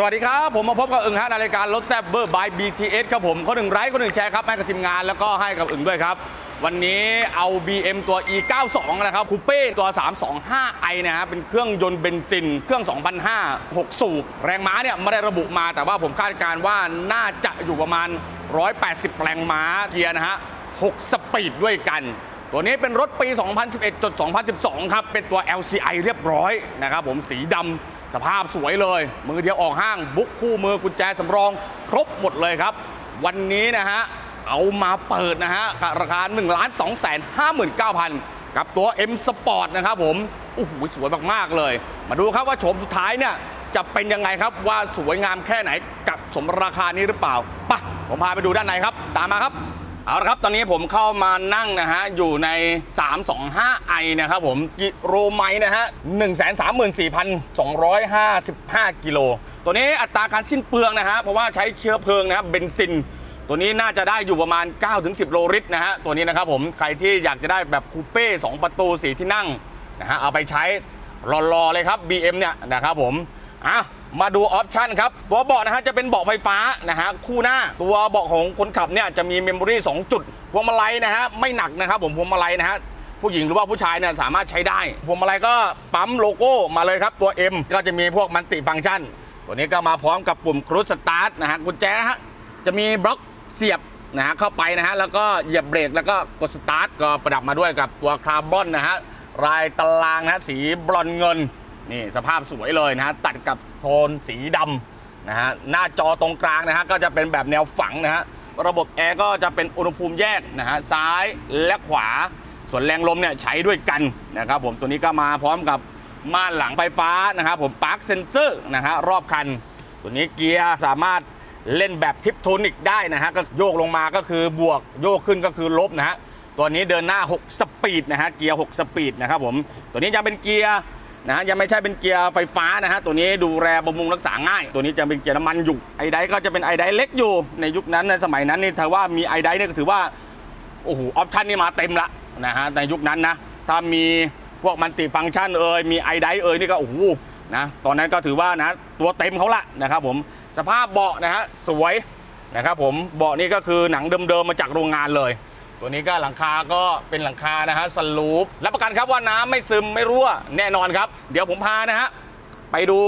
สวัสดีครับ ผมมาพบกับอึ่งฮะในรายการรถแซบเบอร์บาย BTS ครับผมคนหนึ่งไลค์คนหนึ่งแชร์ครับให้กับทีมงานแล้วก็ให้กับอึ่งด้วยครับ วันนี้เอา BM ตัว E92 นะครับคูเป้ตัว 325i นะฮะเป็นเครื่องยนต์เบนซิน เครื่อง2,500 6สูบ แรงม้าเนี่ยไม่ได้ระบุมาแต่ว่าผมคาดการณ์ว่าน่าจะอยู่ประมาณ 180 แรงม้าเกียร์นะฮะ 6 สปีดด้วยกันตัวนี้เป็นรถปี 2011จด2012 ครับ เป็นตัว LCI เรียบร้อยนะครับผมสีดำ สภาพสวยเลย มือเดียวออกห้าง บุ๊กคู่มือกุญแจสำรอง ครบหมดเลยครับ วันนี้นะฮะ เอามาเปิดนะฮะราคา1 2 5 9 0 0 0 กับตัว M Sport นะครับผมโอ้โหสวยมากๆเลย มาดูครับว่าโฉมสุดท้ายเนี่ยจะเป็นยังไงครับว่าสวยงามแค่ไหนกับสมราคานี้หรือเปล่าปะผมพาไปดูด้านในครับ ตามมาครับ เอาละครับตอนนี้ผมเข้ามานั่งนะฮะอยู่ใน 325i นะครับผมกิโลไมล์นะฮะ134,255 กิโล ตัวนี้อัตราการสิ้นเปลืองนะฮะเพราะว่าใช้เชื้อเพลิงนะครับเบนซิน ตัวนี้น่าจะได้อยู่ประมาณ 9-10 โลลิตรนะฮะตัวนี้นะครับผมใครที่อยากจะได้แบบคูเป้ 2 ประตูสีที่นั่งนะฮะเอาไปใช้รอๆเลยครับ BM เนี่ยนะครับผมอะ มาดูออปชันครับตัวเบาะนะฮะจะเป็นเบาะไฟฟ้านะฮะคู่หน้าตัวเบาะของคนขับเนี่ยจะมีเมมโมรี่2จุดพวงมาลัยนะฮะไม่หนักนะครับผมพวงมาลัยนะฮะผู้หญิงหรือว่าผู้ชายเนี่ยสามารถใช้ได้พวงมาลัยก็ปั๊มโลโก้มาเลยครับตัว M ก็จะมีพวกมันติฟังก์ชัน ตัวนี้ก็มาพร้อมกับปุ่มครูสตาร์ทนะฮะกุญแจฮะจะมีบล็อกเสียบนะฮะเข้าไปนะฮะแล้วก็เหยียบเบรกแล้วก็กดสตาร์ทก็ประดับมาด้วยกับตัวคาร์บอนนะฮะลายตารางนะสีบรอนเงิน นี่สภาพสวยเลยนะฮะตัดกับโทนสีดำนะฮะหน้าจอตรงกลางนะฮะก็จะเป็นแบบแนวฝังนะฮะระบบแอร์ก็จะเป็นอุณหภูมิแยกนะฮะซ้ายและขวา ส่วนแรงลมเนี่ยใช้ด้วยกันนะครับผมตัวนี้ก็มาพร้อมกับม่านหลังไฟฟ้านะครับผมปาร์คเซนเซอร์นะฮะรอบคัน ตัวนี้เกียร์สามารถเล่นแบบทิปโทนิกได้นะฮะก็โยกลงมาก็คือบวกโยกขึ้นก็คือลบนะฮะตัวนี้เดินหน้า 6 สปีดนะฮะเกียร์ 6 สปีดนะครับผมตัวนี้ยังเป็นเกียร์ นะฮะยังไม่ใช่เป็นเกียร์ไฟฟ้านะฮะตัวนี้ดูแลบำรุงรักษาง่าย ตัวนี้จะเป็นเกียร์น้ำมันอยู่ไอไดก็จะเป็นไอไดเล็กอยู่ในยุคนั้นในสมัยนั้นนี่ถือว่ามีไอไดเนี่ยก็ถือว่าโอ้โหออปชันนี่มาเต็มละนะฮะในยุคนั้นนะถ้ามีพวกมันติฟังก์ชันเอ่ยมีไอไดเอ่ยนี่ก็โอ้โหนะตอนนั้นก็ถือว่านะตัวเต็มเขาละนะครับผมสภาพเบาะนะฮะสวยนะครับผมเบาะนี่ก็คือหนังเดิมๆมาจากโรงงานเลย ตัวนี้ก็หลังคาก็เป็นหลังคานะฮะสลูปรับประกันครับว่าน้ำไม่ซึมไม่รั่วแน่นอนครับ เดี๋ยวผมพานะฮะไปดู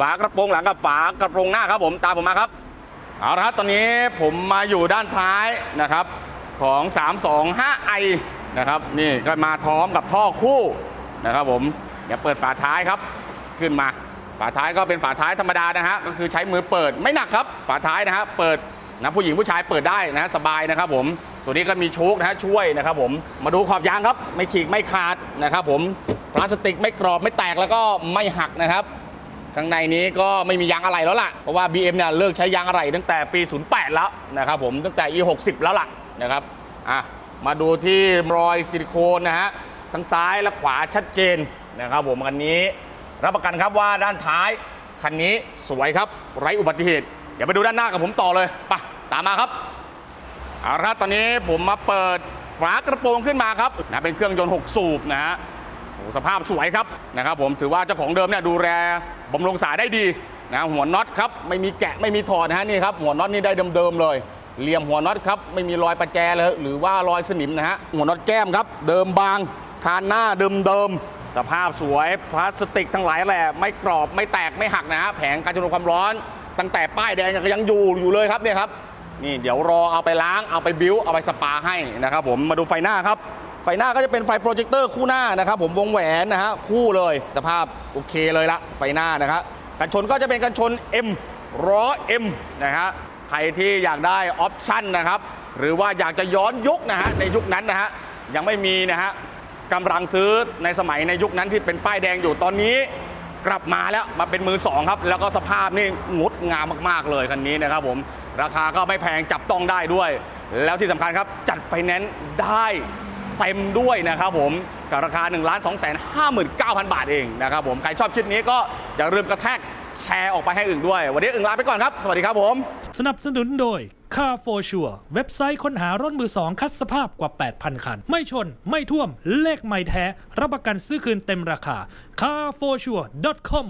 ฝากระโปรงหลังกับฝากระโปรงหน้าครับผมตามผมมาครับเอาละครับตอนนี้ผมมาอยู่ด้านท้ายนะครับของ 325i นะครับนี่ก็มาพร้อมกับท่อคู่นะครับผมเดี๋ยวเปิดฝาท้ายครับขึ้นมา ฝาท้ายก็เป็นฝาท้ายธรรมดานะฮะก็คือใช้มือเปิดไม่หนักครับ ฝาท้ายนะฮะเปิด นะผู้หญิงผู้ชายเปิดได้นะสบายนะครับผมตัวนี้ก็มีโชคนะฮะช่วยนะครับผมมาดูขอบยางครับ ไม่ฉีกไม่ขาดนะครับผมพลาสติกไม่กรอบไม่แตกแล้วก็ไม่หักนะครับข้างในนี้ก็ไม่มียางอะไหล่แล้วล่ะ เพราะว่า BM เนี่ยเลิกใช้ยางอะไหล่ตั้งแต่ปี 08 แล้วนะครับผมตั้งแต่ E60 แล้วล่ะนะครับอะมาดูที่รอยซิลิโคนนะฮะทั้งซ้ายและขวาชัดเจนนะครับผมคันนี้ รับประกันครับว่าด้านท้ายคันนี้สวยครับไร้อุบัติเหตุ ดี๋ยวไปดูด้านหน้ากับผมต่อเลยไปตามมาครับเอาละครับตอนนี้ผมมาเปิดฝากระโปรงขึ้นมาครับนะเป็นเครื่องยนต์ 6 สูบนะฮะสภาพสวยครับนะครับ ผมถือว่าเจ้าของเดิมเนี่ยดูแลบำรุงสายได้ดีนะหัวน็อตครับไม่มีแกะไม่มีถอดนะฮะนี่ครับหัวน็อตนี่ได้เดิมๆเลยเหลี่ยมหัวน็อตครับไม่มีรอยประแจเลยหรือว่ารอยสนิมนะฮะหัวน็อตแก้มครับ เดิมบางคานหน้าเดิมๆสภาพสวยพลาสติกทั้งหลายแหละไม่กรอบไม่แตกไม่หักนะฮะแผงการจุลความร้อน ตั้งแต่ป้ายแดงยังอยู่อยู่เลยครับเนี่ยครับนี่เดี๋ยวรอเอาไปล้างเอาไปบิ้วเอาไปสปาให้นะครับผมมาดูไฟหน้าครับ ไฟหน้าก็จะเป็นไฟโปรเจคเตอร์คู่หน้านะครับผมวงแหวนนะฮะคู่เลยสภาพโอเคเลยละไฟหน้านะครับกันชนก็จะเป็นกันชน M ล้อ M นะฮะใครที่อยากได้ออปชั่นนะครับหรือว่าอยากจะย้อนยุคนะฮะในยุคนั้นนะฮะยังไม่มีนะฮะกำลังซื้อในสมัยในยุคนั้นที่เป็นป้ายแดงอยู่ตอนนี้ กลับมาแล้วมาเป็นมือสองครับ แล้วก็สภาพนี่งดงามมากๆเลยคันนี้นะครับผม ราคาก็ไม่แพงจับต้องได้ด้วย แล้วที่สำคัญครับจัดไฟแนนซ์ได้เต็มด้วยนะครับผมกับราคา 1 2 5 9 0 0 0 บาทเองนะครับผม ใครชอบคลิปนี้ก็อย่าลืมกระแทก แชร์ออกไปให้อื่นด้วย วันนี้อึ่งลาไปก่อนครับ สวัสดีครับผม สนับสนุนโดย Car for Sure เว็บไซต์ค้นหารถมือสองคัดสภาพกว่า 8,000 คัน ไม่ชน ไม่ท่วม เลขไม่แท้ รับประกันซื้อคืนเต็มราคา carforsure.com